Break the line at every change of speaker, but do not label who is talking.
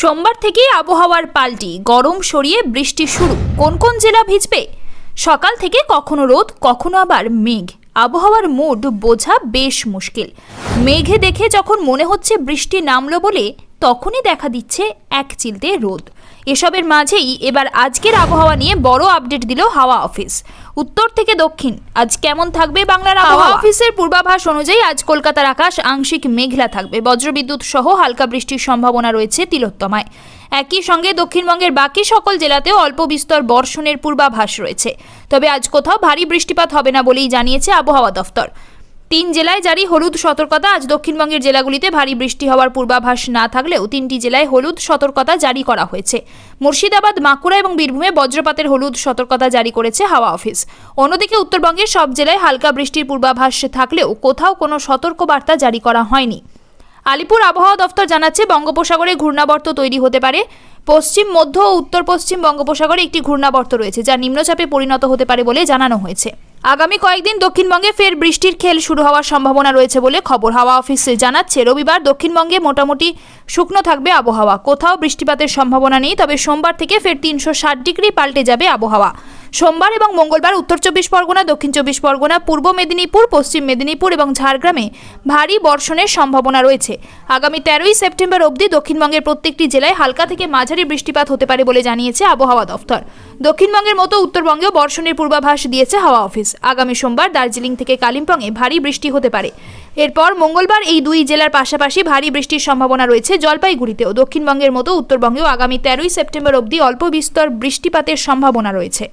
সোমবার থেকেই আবহাওয়ার পাল্টি, গরম সরিয়ে বৃষ্টি শুরু। কোন কোন জেলা ভিজবে? সকাল থেকে কখনো রোদ, কখনো আবার মেঘ। আবহাওয়ার মুড বোঝা বেশ মুশকিল। মেঘে দেখে যখন মনে হচ্ছে বৃষ্টি নামলো বলে তখনই দেখা দিচ্ছে এক চিলতে রোদ। এসবের মাঝেই এবার আজকের আবহাওয়া নিয়ে বড় আপডেট দিল হাওয়া অফিস। উত্তর থেকে দক্ষিণ আজ কেমন থাকবে বাংলার আবহাওয়া? অফিসের পূর্বাভাস অনুযায়ী আজ কলকাতার আকাশ আংশিক মেঘলা থাকবে। বজ্রবিদ্যুৎ সহ হালকা বৃষ্টির সম্ভাবনা রয়েছে তিলোত্তমায়। একই সঙ্গে দক্ষিণবঙ্গের বাকি সকল জেলাতেও অল্প বিস্তর বর্ষণের পূর্বাভাস রয়েছে। তবে আজ কোথাও ভারী বৃষ্টিপাত হবে না বলেই জানিয়েছে আবহাওয়া দফতর। তিন জেলায় জারি হলুদ সতর্কতা। আজ দক্ষিণবঙ্গের জেলাগুলিতে ভারী বৃষ্টি হওয়ার পূর্বাভাস না থাকলেও তিনটি জেলায় হলুদ সতর্কতা জারি করা হয়েছে। মুর্শিদাবাদ, বাঁকুড়া এবং বীরভূমে বজ্রপাতের হলুদ সতর্কতা জারি করেছে হাওয়া অফিস। অন্যদিকে উত্তরবঙ্গের সব জেলায় হালকা বৃষ্টির পূর্বাভাস থাকলেও কোথাও কোনো সতর্কবার্তা জারি করা হয়নি। আলিপুর আবহাওয়া দফতর জানাচ্ছে, বঙ্গোপসাগরে ঘূর্ণাবর্ত তৈরি হতে পারে। পশ্চিম, মধ্য ও উত্তর পশ্চিম বঙ্গোপসাগরে একটি ঘূর্ণাবর্ত রয়েছে, যা নিম্নচাপে পরিণত হতে পারে বলে জানানো হয়েছে। আগামী কয়েকদিন দক্ষিণবঙ্গে ফের বৃষ্টির খেল শুরু হওয়ার সম্ভাবনা রয়েছে বলে খবর। হাওয়া অফিসে জানাচ্ছে, রবিবার দক্ষিণবঙ্গে মোটামুটি শুকনো থাকবে আবহাওয়া। কোথাও বৃষ্টিপাতের সম্ভাবনা নেই, তবে সোমবার থেকে ফের তিনশো ষাট ডিগ্রি পাল্টে যাবে আবহাওয়া। সোমবার এবং মঙ্গলবার উত্তর চব্বিশ পরগনা, দক্ষিণ চব্বিশ পরগনা, পূর্ব মেদিনীপুর, পশ্চিম মেদিনীপুর এবং ঝাড়গ্রামে ভারী বর্ষণের সম্ভাবনা রয়েছে। আগামী তেরোই সেপ্টেম্বর অবধি দক্ষিণবঙ্গের প্রত্যেকটি জেলায় হালকা থেকে মাঝারি বৃষ্টিপাত হতে পারে বলে জানিয়েছে আবহাওয়া দফতর। দক্ষিণবঙ্গের মতো উত্তরবঙ্গেও বর্ষণের পূর্বাভাস দিয়েছে হাওয়া অফিস। আগামী সোমবার দার্জিলিং থেকে কালিম্পংয়ে ভারী বৃষ্টি হতে পারে। এরপর মঙ্গলবার এই দুই জেলার পাশাপাশি ভারী বৃষ্টির সম্ভাবনা রয়েছে জলপাইগুড়িতেও। দক্ষিণবঙ্গের মতো উত্তরবঙ্গেও আগামী তেরোই সেপ্টেম্বর অবধি অল্প বিস্তর বৃষ্টিপাতের সম্ভাবনা রয়েছে।